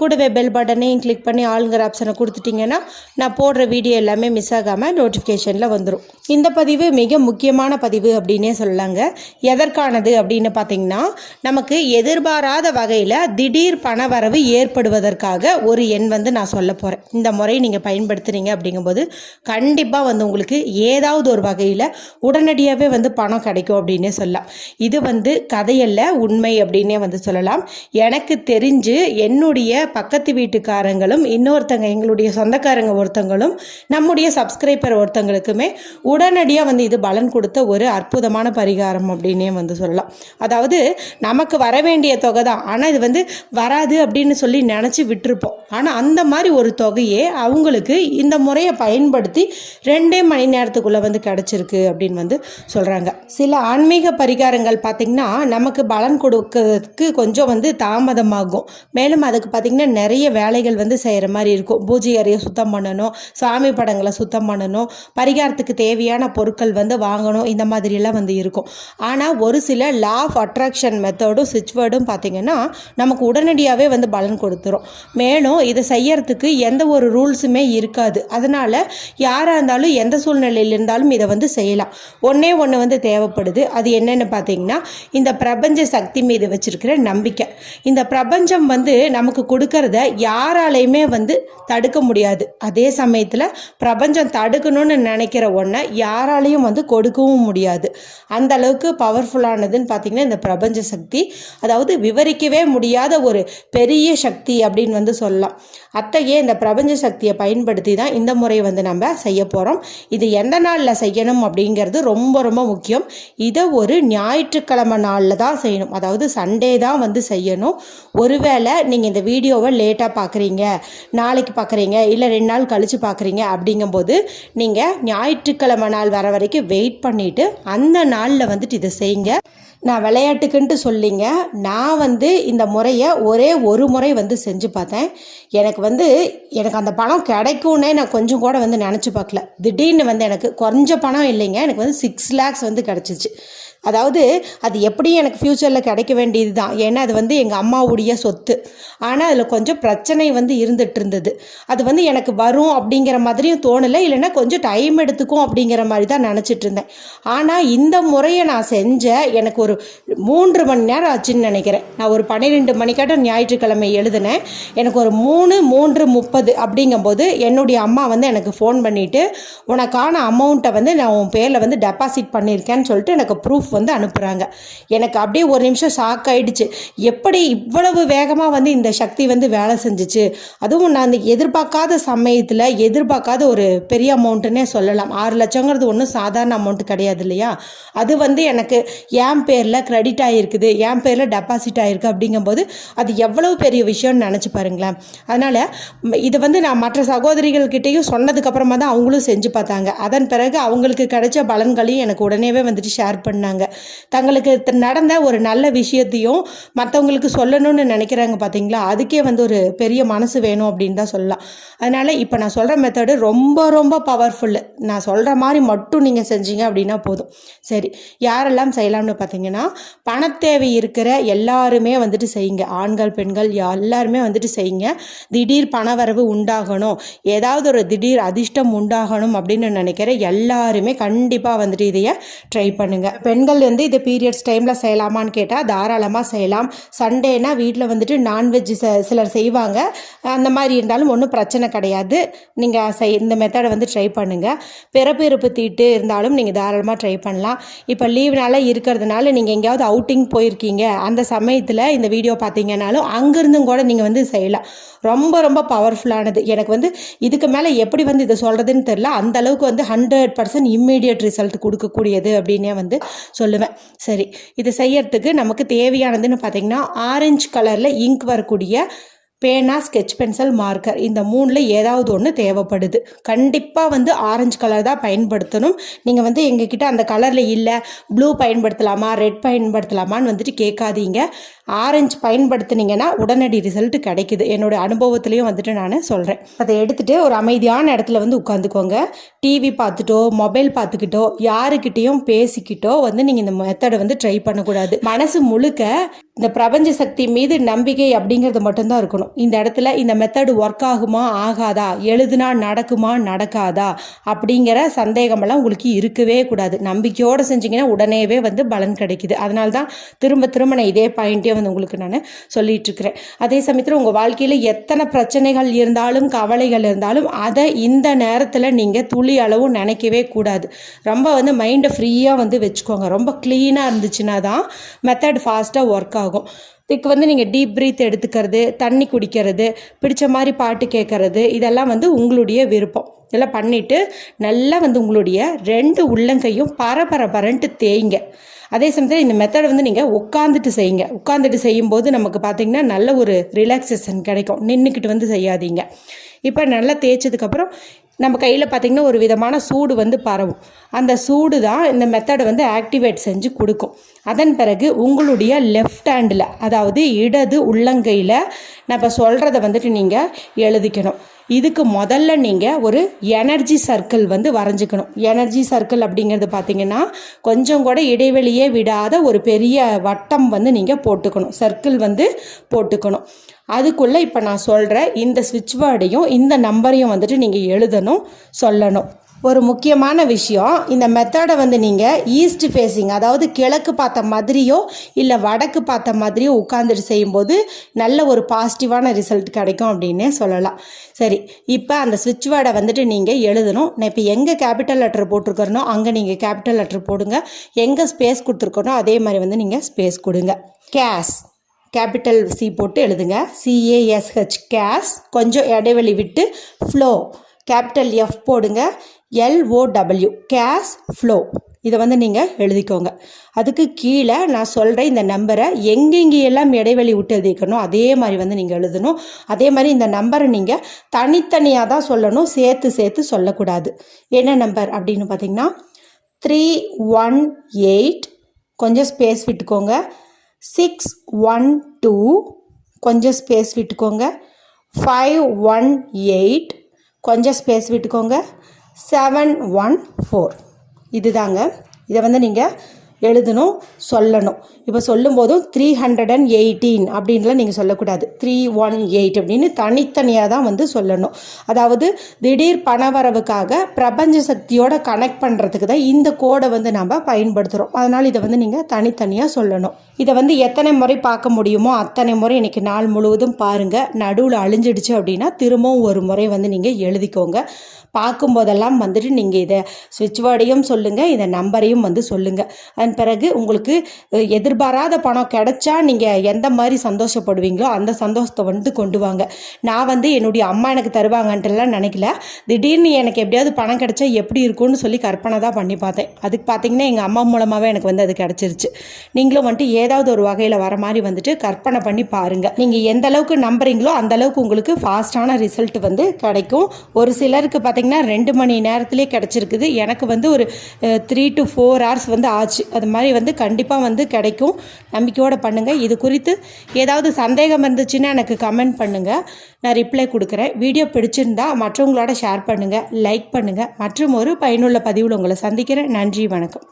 கூடவே பெல் பட்டனையும் கிளிக் பண்ணி ஆளுங்கிற ஆப்ஷனை கொடுத்துட்டிங்கன்னா நான் போடுற வீடியோ எல்லாமே மிஸ் ஆகாமல் நோட்டிஃபிகேஷனில் வந்துடும் இந்த பதிவு மிக முக்கியமான பதிவு அப்படின்னே சொல்லலாங்க. எதற்கானது அப்படின்னு பார்த்தீங்கன்னா நமக்கு எதிர்பாராத வகையில் திடீர் பணவரவு ஏற்படுவதற்காக ஒரு எண் வந்து நான் சொல்ல போகிறேன் இந்த முறை நீங்கள் பயன்படுத்துகிறீங்க அப்படிங்கும்போது கண்டிப்பாக வந்து உங்களுக்கு ஏதாவது ஒரு வகையில் உடனடியாகவே வந்து பணம் கிடைக்கும் அப்படின்னே சொல்லலாம். இது வந்து கதையல்ல உண்மை அப்படின்னே வந்து சொல்லலாம். எனக்கு தெரிஞ்சு என்னுடைய பக்கத்து வீட்டுக்காரங்களும் இன்னொருத்தங்க எங்களுடைய சொந்தக்காரங்க ஒருத்தங்களும் நம்முடைய சப்ஸ்கிரைபர் ஒருத்தங்களுக்குமே உடனடியாக வந்து இது பலன் கொடுத்த ஒரு அற்புதமான பரிகாரம் அப்படின்னே வந்து சொல்லலாம். அதாவது நமக்கு வர வேண்டிய தொகை தான். ஆனால் இது வந்து வராது அப்படின்னு சொல்லி நினச்சி விட்டுருப்போம். ஆனால் அந்த மாதிரி ஒரு தொகையே அவங்களுக்கு இந்த முறையை பயன்படுத்தி ரெண்டே மணி நேரத்துக்குள்ளே வந்து கிடச்சிருக்கு அப்படின்னு வந்து சொல்கிறாங்க சில ஆன்மீக பரிகாரங்கள் பார்த்திங்கன்னா நமக்கு பலன் கொடுக்கறதுக்கு கொஞ்சம் வந்து தாமதமாகும். மேலும் அதுக்கு பார்த்திங்கன்னா நிறைய வேலைகள் வந்து செய்கிற மாதிரி இருக்கும். பூஜை அறையை சுத்தம் பண்ணணும் சாமி படங்களை சுத்தம் பண்ணணும் பரிகாரத்துக்கு தேவையான பொருட்கள் வந்து வாங்கணும் இந்த மாதிரிலாம் வந்து இருக்கும். ஆனால் ஒரு சில லா ஆஃப் அட்ராக்ஷன் மெத்தடும் சுவிட்ச்வேர்டும் பார்த்திங்கன்னா நமக்கு உடனடியாகவே வந்து பலன் கொடுத்துரும். மேலும் இதை செய்யறதுக்கு எந்த ஒரு ரூல்ஸுமே இருக்காது. அதனால் யாராக இருந்தாலும் எந்த சூழ்நிலையில் இருந்தாலும் இதை வந்து செய்யலாம். ஒன்றே ஒன்று வந்து தேவைப்படுது. அது என்னென்னு பார்த்தீங்கன்னா இந்த பிரபஞ்ச சக்தி மீது வச்சிருக்கிற நம்பிக்கை. இந்த பிரபஞ்சம் வந்து நமக்கு கொடுக்கறத யாராலையுமே வந்து தடுக்க முடியாது. அதே சமயத்தில் பிரபஞ்சம் தடுக்கணும்னு நினைக்கிற ஒன்றை யாராலையும் வந்து கொடுக்கவும் முடியாது. அந்த அளவுக்கு பவர்ஃபுல்லானதுன்னு பார்த்தீங்கன்னா இந்த பிரபஞ்ச சக்தி. அதாவது விவரிக்கவே முடியாத ஒரு பெரிய சக்தி அப்படின்னு வந்து சொல்லலாம். அத்தகைய இந்த பிரபஞ்ச சக்தியை பயன்படுத்தி தான் இந்த முறை வந்து நம்ம செய்ய போகிறோம் இது எந்த நாளில் செய்யணும் அப்படிங்கிறது ரொம்ப ரொம்ப முக்கியம். இதை ஒரு ஞாயிற்றுக்கிழமை நாளில் தான் செய்யணும். அதாவது சண்டே தான் வந்து செய்யணும். ஒருவேளை நீங்கள் இந்த வீடியோ வீடியோவை லேட்டாக பார்க்குறீங்க நாளைக்கு பார்க்குறீங்க இல்லை ரெண்டு நாள் கழித்து பார்க்குறீங்க அப்படிங்கும்போது நீங்கள் ஞாயிற்றுக்கிழமை நாள் வர வரைக்கும் வெயிட் பண்ணிவிட்டு அந்த நாளில் வந்துட்டு இதை செய்யுங்க. நான் விளையாட்டுக்குன்ட்டு சொல்லிங்க. நான் வந்து இந்த முறையை ஒரே ஒரு முறை வந்து செஞ்சு பார்த்தேன். எனக்கு வந்து எனக்கு அந்த பணம் கிடைக்கும்னே நான் கொஞ்சம் கூட வந்து நினச்சி பார்க்கல. திடீர்னு வந்து எனக்கு கொஞ்சம் பணம் இல்லைங்க. எனக்கு வந்து சிக்ஸ் லேக்ஸ் வந்து கிடச்சிச்சு. அதாவது அது எப்படியும் எனக்கு ஃப்யூச்சரில் கிடைக்க வேண்டியது தான் ஏன்னா அது வந்து எங்கள் அம்மாவுடைய சொத்து. ஆனால் அதில் கொஞ்சம் பிரச்சனை வந்து இருந்துட்டு இருந்தது அது வந்து எனக்கு வரும் அப்படிங்கிற மாதிரியும் தோணலை. இல்லைன்னா கொஞ்சம் டைம் எடுத்துக்கும் அப்படிங்கிற மாதிரி தான் நினச்சிட்டு இருந்தேன் ஆனால் இந்த முறையை நான் செஞ்ச எனக்கு ஒரு மூன்று மணி நேரம் ஆச்சுன்னு நினைக்கிறேன். நான் ஒரு பன்னிரெண்டு மணிக்காட்டம் ஞாயிற்றுக்கிழமை எழுதினேன். எனக்கு ஒரு மூணு மூன்று முப்பது அப்படிங்கும்போது என்னுடைய அம்மா வந்து எனக்கு ஃபோன் பண்ணிவிட்டு உனக்கான அமௌண்ட்டை வந்து நான் உன் பேரில் வந்து டெபாசிட் பண்ணியிருக்கேன்னு சொல்லிட்டு எனக்கு ப்ரூஃப் வந்து அனுப்புகிறாங்க எனக்கு அப்படியே ஒரு நிமிஷம் ஷாக் ஆயிடுச்சு. எப்படி இவ்வளவு வேகமாக வந்து இந்த சக்தி வந்து வேலை செஞ்சிச்சு. அதுவும் நான் அந்த எதிர்பார்க்காத சமயத்தில் எதிர்பார்க்காத ஒரு பெரிய அமௌண்ட்டுன்னே சொல்லலாம். ஆறு லட்சங்கிறது ஒன்றும் சாதாரண அமௌண்ட் கிடையாது இல்லையா? அது வந்து எனக்கு என் பேரில் கிரெடிட் ஆகிருக்குது என் பேரில் டெபாசிட் ஆகிருக்கு அப்படிங்கும்போது அது எவ்வளவு பெரிய விஷயம்னு நினச்சி பாருங்களேன். அதனால் இதை வந்து நான் மற்ற சகோதரிகள்கிட்டையும் சொன்னதுக்கப்புறமா தான் அவங்களும் செஞ்சு பார்த்தாங்க. அதன் பிறகு அவங்களுக்கு கிடைச்ச பலன்களையும் எனக்கு உடனேவே வந்துட்டு ஷேர் பண்ணாங்க. தங்களுக்கு நடந்த ஒரு நல்ல விஷயத்தையும் மற்றவங்களுக்கு சொல்லணும்னு நினைக்கிறாங்க பார்த்தீங்களா அதுக்கே வந்து ஒரு பெரிய மனசு வேணும் அப்படின்னு தான் சொல்லலாம். அதனால் இப்போ நான் சொல்கிற மெத்தடு ரொம்ப ரொம்ப பவர்ஃபுல்லு நான் சொல்கிற மாதிரி மட்டும் நீங்கள் செஞ்சீங்க அப்படின்னா போதும். சரி யாரெல்லாம் செய்யலாம்னு பார்த்தீங்கன்னா பணத்தேவை இருக்கிற எல்லாருமே வந்துட்டு செய்யுங்க. ஆண்கள் பெண்கள் எல்லாருமே வந்துட்டு செய்யுங்க. திடீர் பணவரவு உண்டாகணும். ஏதாவது ஒரு திடீர் அதிர்ஷ்டம் உண்டாகணும் அப்படின்னு நினைக்கிற எல்லாருமே கண்டிப்பாக வந்துட்டு இதைய ட்ரை பண்ணுங்கள் பெண்கள் வந்து இதை பீரியட்ஸ் டைமில் செய்யலாமான்னு கேட்டால் தாராளமாக செய்யலாம். சண்டேனா வீட்டில் வந்துட்டு நான்வெஜ் சிலர் செய்வாங்க. அந்த மாதிரி இருந்தாலும் ஒன்றும் பிரச்சனை கிடையாது. நீங்கள் செய் இந்த மெத்தடை வந்து ட்ரை பண்ணுங்கள் பிறப்பிறப்பு தீட்டு இருந்தாலும் நீங்கள் தாராளமாக ட்ரை பண்ணலாம். இப்போ லீவ்னால இருக்கிறதுனால நீங்கள் எங்கேயாவது அவுட்டிங் போயிருக்கீங்க. அந்த சமயத்தில் இந்த வீடியோ பார்த்தீங்கன்னாலும் அங்கேருந்தும் கூட நீங்கள் வந்து செய்யலாம். ரொம்ப ரொம்ப பவர்ஃபுல்லானது எனக்கு வந்து இதுக்கு மேலே எப்படி வந்து இதை சொல்கிறதுன்னு தெரில அந்த அளவுக்கு வந்து ஹண்ட்ரட் பர்சன்ட் இம்மீடியட் ரிசல்ட் கொடுக்கக்கூடியது அப்படின்னே வந்து சொல்லுவேன். சரி இது செய்யறதுக்கு நமக்கு தேவையானதுன்னு பார்த்தீங்கன்னா ஆரஞ்சு கலரில் இங்க் வரக்கூடிய பேனா ஸ்கெட்ச் பென்சில் மார்க்கர் இந்த மூணில் ஏதாவது ஒன்று தேவைப்படுது. கண்டிப்பாக வந்து ஆரஞ்சு கலர் தான் பயன்படுத்தணும். நீங்கள் வந்து எங்ககிட்ட அந்த கலரில் இல்லை ப்ளூ பயன்படுத்தலாமா ரெட் பயன்படுத்தலாமான்னு வந்துட்டு கேட்காதீங்க. ஆரஞ்சு பயன்படுத்துனீங்கன்னா உடனடி ரிசல்ட் கிடைக்குது. என்னோடய அனுபவத்துலேயும் வந்துட்டு நான் சொல்கிறேன் அதை எடுத்துகிட்டு ஒரு அமைதியான இடத்துல வந்து உட்காந்துக்கோங்க. டிவி பார்த்துட்டோ மொபைல் பார்த்துக்கிட்டோ யாருக்கிட்டேயும் பேசிக்கிட்டோ வந்து நீங்கள் இந்த மெத்தடை வந்து ட்ரை பண்ணக்கூடாது. மனசு முழுக்க இந்த பிரபஞ்ச சக்தி மீது நம்பிக்கை அப்படிங்கிறது மட்டும்தான் இருக்கணும். இந்த இடத்துல இந்த மெத்தடு ஒர்க் ஆகுமா ஆகாதா? எழுதுனா நடக்குமா நடக்காதா? அப்படிங்கிற சந்தேகமெல்லாம் உங்களுக்கு இருக்கவே கூடாது. நம்பிக்கையோடு செஞ்சீங்கன்னா உடனேவே வந்து பலன் கிடைக்குது. அதனால தான் திரும்ப திரும்ப நான் இதே பாயிண்ட்டே வந்து உங்களுக்கு நான் சொல்லிட்டு இருக்கிறேன் அதே சமயத்தில் உங்கள் வாழ்க்கையில் எத்தனை பிரச்சனைகள் இருந்தாலும் கவலைகள் இருந்தாலும் அதை இந்த நேரத்தில் நீங்கள் துளி அளவும் நினைக்கவே கூடாது. ரொம்ப வந்து மைண்டை ஃப்ரீயாக வந்து வச்சுக்கோங்க. ரொம்ப க்ளீனாக இருந்துச்சுன்னா தான் மெத்தட் ஃபாஸ்ட்டாக ஒர்க் ஆகும். இதுக்கு வந்து நீங்கள் டீப் ப்ரீத் எடுத்துக்கிறது தண்ணி குடிக்கிறது பிடிச்ச மாதிரி பாட்டு கேட்கறது இதெல்லாம் வந்து உங்களுடைய விருப்பம். இதெல்லாம் பண்ணிவிட்டு நல்லா வந்து உங்களுடைய ரெண்டு உள்ளங்கையும் பரபரபரன்ட்டு தேய்ங்க. அதே சமயத்தில் இந்த மெத்தடை வந்து நீங்கள் உட்காந்துட்டு செய்யுங்க. உட்காந்துட்டு செய்யும்போது நமக்கு பார்த்திங்கன்னா நல்ல ஒரு ரிலாக்ஸேஷன் கிடைக்கும். நின்றுக்கிட்டு வந்து செய்யாதீங்க. இப்போ நல்லா தேய்ச்சதுக்கப்புறம் நம்ம கையில் பார்த்திங்கன்னா ஒரு விதமான சூடு வந்து பரவும். அந்த சூடு தான் இந்த மெத்தடை வந்து ஆக்டிவேட் செஞ்சு கொடுக்கும். அதன் பிறகு உங்களுடைய லெஃப்ட் ஹேண்டில் அதாவது இடது உள்ளங்கையில் நம்ம சொல்கிறத வந்துட்டு நீங்கள் எழுதிக்கணும். இதுக்கு முதல்ல நீங்கள் ஒரு எனர்ஜி சர்க்கிள் வந்து வரைஞ்சிக்கணும். எனர்ஜி சர்க்கிள் அப்படிங்கிறது பார்த்தீங்கன்னா கொஞ்சம் கூட இடைவெளியே விடாத ஒரு பெரிய வட்டம் வந்து நீங்கள் போட்டுக்கணும். சர்க்கிள் வந்து போட்டுக்கணும். அதுக்குள்ளே இப்போ நான் சொல்கிற இந்த சுவிட்ச் வேர்டையும் இந்த நம்பரையும் வந்துட்டு நீங்கள் எழுதணும் சொல்லணும். ஒரு முக்கியமான விஷயம் இந்த மெத்தடை வந்து நீங்கள் ஈஸ்ட் ஃபேஸிங் அதாவது கிழக்கு பார்த்த மாதிரியோ இல்லை வடக்கு பார்த்த மாதிரியோ உட்காந்துட்டு செய்யும்போது நல்ல ஒரு பாசிட்டிவான ரிசல்ட் கிடைக்கும் அப்படின்னே சொல்லலாம். சரி இப்போ அந்த சுவிட்ச் வேர்டை வந்துட்டு நீங்கள் எழுதணும். நான் இப்போ எங்கே கேபிட்டல் லெட்டர் போட்டிருக்கிறனோ அங்கே நீங்கள் கேபிட்டல் லெட்டர் போடுங்க. எங்கே ஸ்பேஸ் கொடுத்துருக்கனோ அதே மாதிரி வந்து நீங்கள் ஸ்பேஸ் கொடுங்க. கேஸ் கேபிட்டல் சி போட்டு எழுதுங்க. சிஏஎஸ்ஹெச் கேஸ் கொஞ்சம் இடைவெளி விட்டு ஃப்ளோ கேபிட்டல் எஃப் போடுங்க. எல்ஓடபிள்யூ கேஷ் ஃப்ளோ இதை வந்து நீங்கள் எழுதிக்கோங்க. அதுக்கு கீழே நான் சொல்கிற இந்த நம்பரை எங்கெங்கெல்லாம் இடைவெளி விட்டு எழுதிக்கணும் அதே மாதிரி வந்து நீங்கள் எழுதணும். அதே மாதிரி இந்த நம்பரை நீங்கள் தனித்தனியாக தான் சொல்லணும் சேர்த்து சேர்த்து சொல்லக்கூடாது. என்ன நம்பர் அப்படின்னு பார்த்தீங்கன்னா த்ரீ ஒன் எயிட் கொஞ்சம் ஸ்பேஸ் விட்டுக்கோங்க. சிக்ஸ் ஒன் டூ கொஞ்சம் ஸ்பேஸ் விட்டுக்கோங்க. ஃபைவ் ஒன் எயிட் கொஞ்சம் ஸ்பேஸ் விட்டுக்கோங்க. செவன் ஒன் ஃபோர் இதுதாங்க. இதை வந்து நீங்கள் எழுதணும் சொல்லணும். இப்போ சொல்லும் போதும் த்ரீ ஹண்ட்ரட் அண்ட் எயிட்டீன் அப்படின்லாம் நீங்கள் சொல்லக்கூடாது. த்ரீ ஒன் எயிட் அப்படின்னு தனித்தனியாக தான் வந்து சொல்லணும். அதாவது திடீர் பணவரவுக்காக பிரபஞ்ச சக்தியோட கனெக்ட் பண்ணுறதுக்கு தான் இந்த கோடை வந்து நம்ம பயன்படுத்துகிறோம் அதனால் இதை வந்து நீங்கள் தனித்தனியாக சொல்லணும். இதை வந்து எத்தனை முறை பார்க்க முடியுமோ அத்தனை முறை இன்றைக்கி நாள் முழுவதும் பாருங்கள் நடுவில் அழிஞ்சிடுச்சு அப்படின்னா திரும்பவும் ஒரு முறை வந்து நீங்கள் எழுதிக்கோங்க. பார்க்கும்போதெல்லாம் வந்துட்டு நீங்கள் இதை சுவிட்ச் வேர்டையும் சொல்லுங்கள் இதை நம்பரையும் வந்து சொல்லுங்கள் அதன் பிறகு உங்களுக்கு எதிர்பாராத பணம் கிடைச்சா நீங்கள் எந்த மாதிரி சந்தோஷப்படுவீங்களோ அந்த சந்தோஷத்தை வந்து கொண்டு வாங்க. நான் வந்து என்னுடைய அம்மா எனக்கு தருவாங்கன்ட்டுலாம் நினைக்கல. திடீர்னு எனக்கு எப்படியாவது பணம் கிடைச்சா எப்படி இருக்கும்னு சொல்லி கற்பனை தான் பண்ணி பார்த்தேன். அதுக்கு பார்த்தீங்கன்னா எங்கள் அம்மா மூலமாகவே எனக்கு வந்து அது கிடச்சிருச்சு. நீங்களும் வந்துட்டு ஏதாவது ஒரு வகையில் வர மாதிரி வந்துட்டு கற்பனை பண்ணி பாருங்கள் நீங்கள் எந்த அளவுக்கு நம்புறீங்களோ அந்த அளவுக்கு உங்களுக்கு ஃபாஸ்ட்டான ரிசல்ட் வந்து கிடைக்கும். ஒரு சிலருக்கு பார்த்திங்கன்னா ரெண்டு மணி நேரத்துலேயே கிடச்சிருக்குது. எனக்கு வந்து ஒரு த்ரீ டு ஃபோர் ஹவர்ஸ் வந்து ஆச்சு. அது மாதிரி வந்து கண்டிப்பாக வந்து கிடைக்கும். நம்பிக்கையோடு பண்ணுங்கள் இது குறித்து ஏதாவது சந்தேகம் இருந்துச்சுன்னா எனக்கு கமெண்ட் பண்ணுங்கள் நான் ரிப்ளை கொடுக்குறேன். வீடியோ பிடிச்சிருந்தா மற்றவங்களோட ஷேர் பண்ணுங்கள் லைக் பண்ணுங்கள் மற்றும் ஒரு பயனுள்ள பதிவில் உங்களை சந்திக்கிறேன். நன்றி. வணக்கம்.